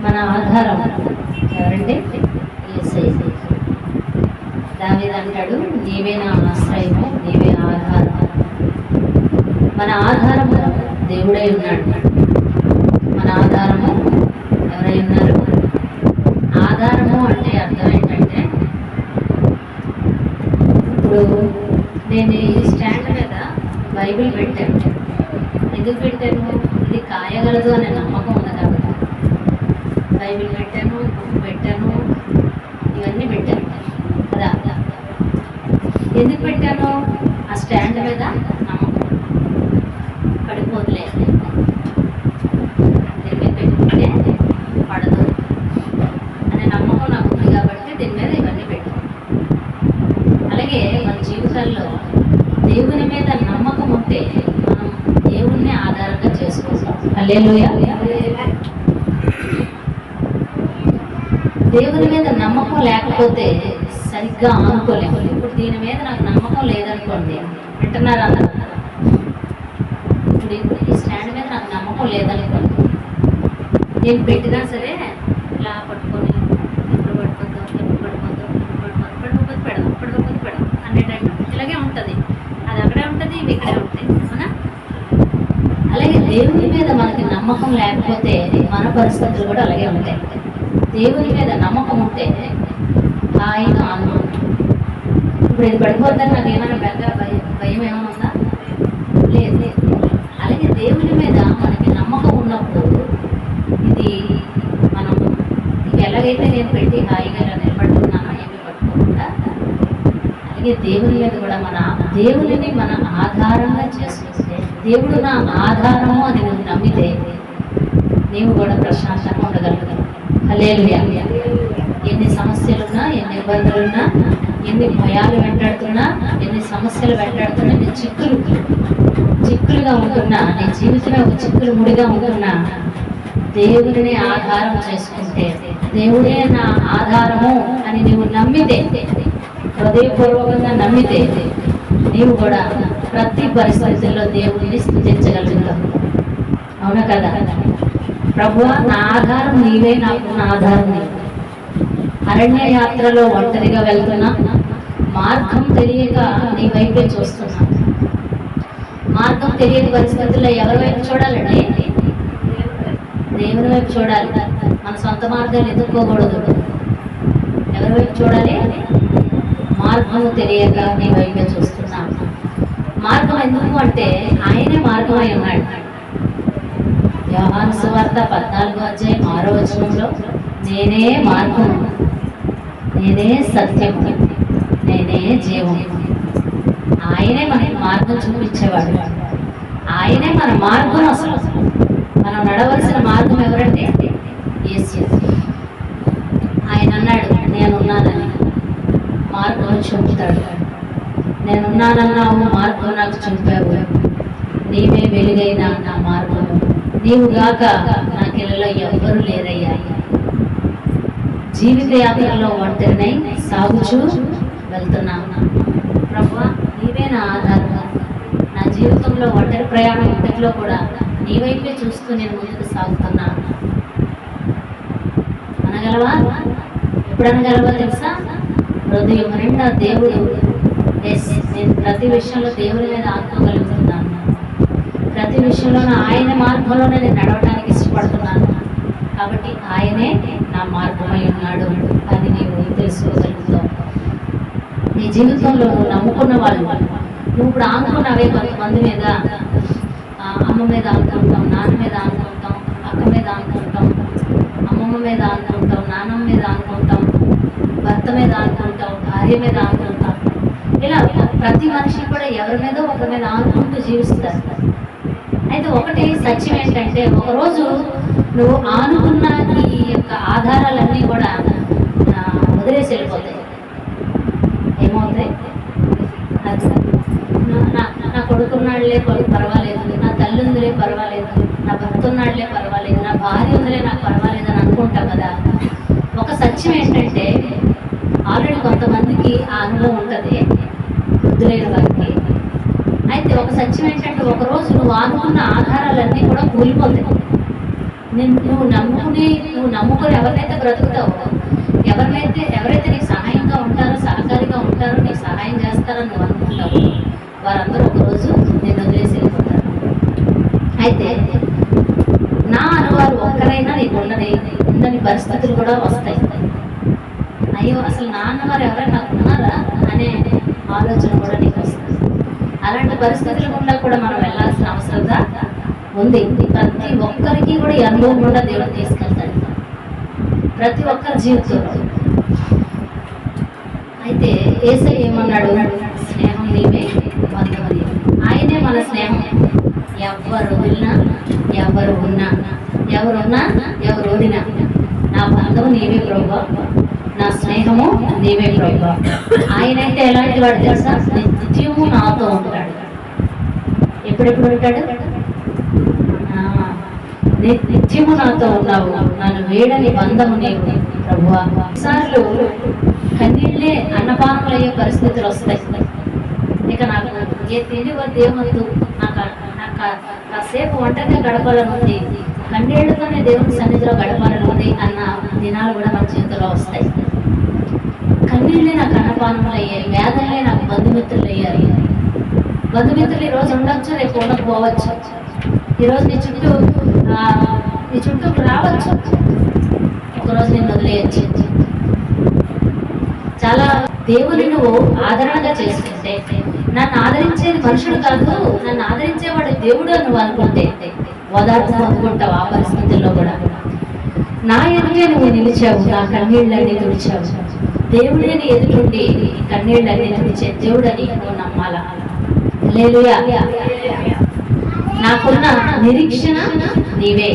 మన ఆధారం. ఎవరంటే యేసయ్య. దావీదు అంటాడు నీవే నా ఆశ్రయము నీవే ఆధారం. మన ఆధారము దేవుడై ఉన్నాడు. మన ఆధారము ఎవరై ఉన్నారు? ఆధారము అంటే అర్థం ఏంటంటే ఇప్పుడు నేను ఈ స్టాండ్ మీద బైబిల్ పెట్టాను. ఎందుకు పెట్టాను? ఇది కాయగలదు అనే నమ్మకం ఉంది బైబిల్ పెట్టాను బుక్ పెట్టాను ఇవన్నీ పెట్టాను. కదా ఎందుకు పెట్టాను ఆ స్టాండ్ మీద నమ్మకం. పడిపోదులే. దీని మీద పెట్టుకుంటే పడదు. అనే నమ్మకం నాకు ఉంది కాబట్టి దీని మీద ఇవన్నీ పెట్టాను. అలాగే మన జీవితాల్లో దేవుని మీద నమ్మకం ఉంటే మనం దేవుణ్ణి ఆధారంగా చేసుకుంటాం హల్లెలూయా. దేవుని మీద నమ్మకం లేకపోతే సరిగ్గా ఆనుకోలేము. ఇప్పుడు దీని మీద నాకు నమ్మకం లేదనుకోండి వింటున్నారా? అందరూ? ఇప్పుడు ఈ- స్టాండ్ మీద నాకు నమ్మకం లేదనుకోండి నేను పెట్టినా సరే ఇలా పట్టుకొని ఎప్పుడు పట్టుకుందాం ఎప్పుడు పట్టుకుందాం ఎప్పుడు పట్టుకుందాం పట్టుకోకపోతే పెడదాం పట్టుకోకపోతే పెడదాం అనేటట్టు ఇలాగే ఉంటుంది. అది అక్కడే ఉంటుంది ఇవి ఇక్కడే ఉంటాయి అవునా? అలాగే దేవుని మీద మనకి నమ్మకం లేకపోతే మన పరిస్థితులు కూడా అలాగే ఉంటాయి. దేవుని మీద నమ్మకం ఉంటే హాయిగా ఆనందం ఇప్పుడు ఇది పడిపోద్దని నాకు ఏమైనా పెద్ద భయం భయం ఏమైనా ఉందా? లేదు లేదు. అలాగే దేవుని మీద మనకి నమ్మకం ఉన్నప్పుడు ఇది మనం ఇది ఎలాగైతే నేను పెట్టి హాయిగా ఇలా నిలబడుతున్నానో ఏమి పట్టుకోకుండా అలాగే దేవుని మీద కూడా మన దేవునిని మన ఆధారంగా చేసుకుంటే దేవుడు నా ఆధారము అని నువ్వు నమ్మితే నీవు కూడా ప్రశాంతంగా ఉండగలుగుతావు. ఎన్ని సమస్యలున్నా ఎన్ని ఇబ్బందులున్నా ఎన్ని భయాలు వెంటాడుతున్నా ఎన్ని సమస్యలు వెంటాడుతున్నా ఎన్ని చిక్కులు చిక్కులుగా ఉంటున్నా నీ జీవితంలో చిక్కులు ముడిగా ఉంటున్నా. దేవుడిని ఆధారం చేసుకుంటే దేవుడే నా ఆధారము అని నీవు నమ్మితే హృదయపూర్వకంగా నమ్మితే నీవు కూడా ప్రతి పరిస్థితుల్లో దేవుడిని స్థుతించగలుగుతావు. అవునా కదా? ప్రభు నా ఆధారం నీవే నాకు నా ఆధారం నీవే. అరణ్య యాత్రలో ఒంటరిగా వెళ్తున్నా మార్గం తెలియక నీ వైపే చూస్తున్నా. మార్గం తెలియని పరిస్థితుల్లో ఎవరి వైపు చూడాలండి? దేవుని వైపు చూడాలి. మన సొంత మార్గాలు ఎదుర్కోకూడదు. ఎవరి వైపు చూడాలి? మార్గం తెలియక నీ వైపే చూస్తున్నా. మార్గం ఎందుకు అంటే ఆయనే మార్గమై ఉన్నాడు. యోహాను సువార్త పద్నాలుగో అధ్యాయం ఆరో వచనంలో నేనే మార్గం నేనే సత్యం నేనే జీవం. ఆయనే మనకి మార్గం చూపించేవాడు. ఆయనే మన మార్గం అసలు. మనం నడవలసిన మార్గం ఎవరంటే యేసు. ఆయన అన్నాడు నేనున్నానని మార్గం చూపుతాడు. నేనున్నానన్నావు మార్గం నాకు చూపావు. నీవే వెలుగైన నా మార్గం నీవుగాక నా కిలలో ఎవ్వరూ లేరయ్యా. జీవిత యాత్రలో ఒంటరినై సాగుచూ వెళ్తున్నాను ప్రభా నీవే నా ఆధారం. నా జీవితంలో ఒంటరి ప్రయాణం ఇంతట్లో కూడా నీ వైపే చూస్తూ నేను ముందుకు సాగుతున్నాను అనగలవా? ఎప్పుడు అనగలవా తెలుసా? హృదయం నిండా దేవుడు. నేను ప్రతి విషయంలో దేవుని మీద ఆత్మగలుగుతున్నాను ప్రతి విషయంలో ఆయన మార్గంలోనే నేను నడవడానికి ఇష్టపడుతున్నాను. కాబట్టి ఆయనే నా మార్గమై ఉన్నాడు. అని నీవు తెలుసుకోగలుగుతావు నీ జీవితంలో నువ్వు నమ్ముకున్న వాళ్ళు. నువ్వు ఇప్పుడు ఆనుకున్నవే కొంతమంది మీద అమ్మ మీద ఆనుకుంటాం నాన్న మీద ఆనుకుంటాం అక్క మీద ఆనుకుంటాం అమ్మమ్మ మీద ఆనుకుంటాం నాన్నమ్మ మీద ఆనుకుంటాం భర్త మీద ఆనుకుంటాం భార్య మీద ఆనుకుంటాం ఇలా ప్రతి మనిషి కూడా ఎవరి మీద ఒకరి మీద ఆనుకుంటూ జీవిస్తారు. అయితే ఒకటి సత్యం ఏంటంటే ఒకరోజు నువ్వు ఆనుకున్న ఈ యొక్క ఆధారాలన్నీ కూడా వదిలేసి వెళ్ళిపోతాయి. ఏమవుతాయి? అది నా- నా- నా కొడుకున్నాడులే కొడుకు పర్వాలేదు. నా తల్లి ఉందిలే పర్వాలేదు. నా భర్త ఉన్నాడులే పర్వాలేదు. నా భార్య ఉందిలే నాకు పర్వాలేదు అని అనుకుంటాం కదా. ఒక సత్యం ఏంటంటే ఆల్రెడీ కొంతమందికి ఆ అనుభవం ఉంటుంది వృద్ధులైన వారికి సత్యమేంటంటే ఒకరోజు ఒక రోజు నువ్వు ఆనుకున్న ఆధారాలన్నీ కూడా కూలిపోతాయి. నువ్వు నమ్ముకుని నువ్వు నమ్ముకొని ఎవరినైతే బ్రతుకుతావో ఎవరినైతే ఎవరైతే నీకు సహాయంగా ఉంటారో సహకారిగా ఉంటారో నీకు సహాయం చేస్తారో నువ్వు అనుకుంటావు వారందరూ ఒకరోజు నేను వదిలేసి వెళ్ళిపోతారు. అయితే నా అనువారు ఒక్కరైనా నీకు ఉండని ఉండని పరిస్థితులు కూడా వస్తాయి. అయ్యో అసలు నా అన్నవారు ఎవరైనా నాకు ఉన్నారా? అనే ఆలోచన కూడా నీకు అలాంటి పరిస్థితుల గుండా కూడా మనం వెళ్ళాల్సిన అవసరంగా ఉంది. ప్రతి ఒక్కరికి కూడా అనుభవం కూడా దేవుడు తీసుకెళ్తాడు. ప్రతి ఒక్కరి జీవితంలో. అయితే ఏసై ఏమన్నాడు? స్నేహం నీవే బంధం ఆయనే మన స్నేహం. ఎవరు వెళ్ళినా ఎవరు ఉన్నా ఎవరున్నా ఎవరు ఓడినా నా బంధం నీవే ప్రభావ నా స్నేహము నీవే ప్రభా. ఆయనైతే ఎలాంటి వాడు తెలుసా? నిత్యము నాతో ఉంటాడు. ఎప్పుడెప్పుడు ఉంటాడు? నిత్యము నాతో ఉన్నావు నన్ను వేడని బంధము నీవు ప్రభువా సార్లు కన్నీళ్ళే అన్నపానములు అయ్యే పరిస్థితులు వస్తాయి. ఇక నాకు ఏ తెలియదు వద్దు నాకు నాకు కాసేపు ఒంటరిగా గడపాలని ఉంది. కన్నీళ్ళతోనే దేవుని సన్నిధిలో గడపాలని ఉంది అన్న దినాలు కూడా మన జీవితంలో వస్తాయి. కన్నీళ్ళే నాకు అన్నపానములు అయ్యాయి వేదనలే నాకు బంధుమిత్రులు అయ్యారు బంధుమిత్రులు ఈరోజు ఉండొచ్చు? రేపు ఉండకపోవచ్చు? ఈరోజు నీ చుట్టూ నీ చుట్టూ రావచ్చు? ఒకరోజు నేను వదిలేయచ్చు. చాలా దేవుని నువ్వు ఆదరణగా చేసుకుంటే నన్ను ఆదరించేది మనుషుడు కాదు నన్ను ఆదరించేవాడు దేవుడు అని నువ్వు అనుకుంటే ఓదార్పు పొందుకుంటావు ఆ పరిస్థితుల్లో కూడా. నా ఎదుటే నువ్వు నిలిచావు నా కన్నీళ్ళని తుడిచావు. దేవుడే నీ ఎదుటుండి నీ కన్నీళ్ళని తుడిచే దేవుడని నువ్వు నమ్మాలా? నాకున్న నిరీక్షణ నీవే.